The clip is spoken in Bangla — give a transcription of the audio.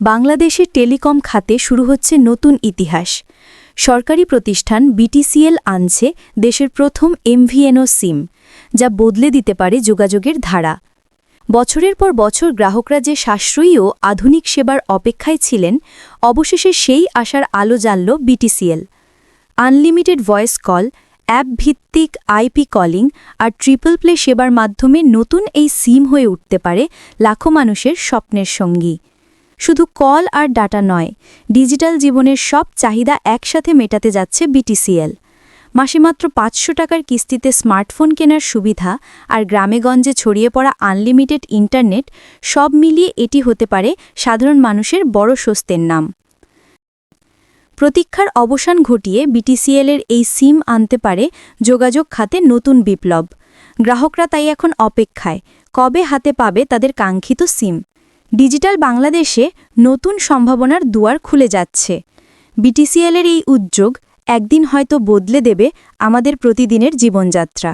বাংলাদেশের টেলিকম খাতে শুরু হচ্ছে নতুন ইতিহাস। সরকারি প্রতিষ্ঠান বিটিসিএল আনছে দেশের প্রথম এমভিএনও সিম, যা বদলে দিতে পারে যোগাযোগের ধারা। বছরের পর বছর গ্রাহকরা যে সাশ্রয়ী ও আধুনিক সেবার অপেক্ষায় ছিলেন, অবশেষে সেই আশার আলো জানল BTCL. Unlimited voice call, app ভিত্তিক আইপি কলিং আর ট্রিপল প্লে সেবার মাধ্যমে নতুন এই সিম হয়ে উঠতে পারে লাখো মানুষের স্বপ্নের সঙ্গী। শুধু কল আর ডাটা নয়, ডিজিটাল জীবনের সব চাহিদা একসাথে মেটাতে যাচ্ছে বিটিসিএল। মাসে মাত্র পাঁচশো টাকার কিস্তিতে স্মার্টফোন কেনার সুবিধা আর গ্রামেগঞ্জে ছড়িয়ে পড়া আনলিমিটেড ইন্টারনেট সব মিলিয়ে এটি হতে পারে সাধারণ মানুষের বড় স্বস্তের নাম। প্রতীক্ষার অবসান ঘটিয়ে বিটিসিএলের এই সিম আনতে পারে যোগাযোগ খাতে নতুন বিপ্লব। গ্রাহকরা তাই এখন অপেক্ষায়, কবে হাতে পাবে তাদের কাঙ্ক্ষিত সিম? ডিজিটাল বাংলাদেশে নতুন সম্ভাবনার দুয়ার খুলে যাচ্ছে। বিটিসিএলের এই উদ্যোগ একদিন হয়তো বদলে দেবে আমাদের প্রতিদিনের জীবনযাত্রা।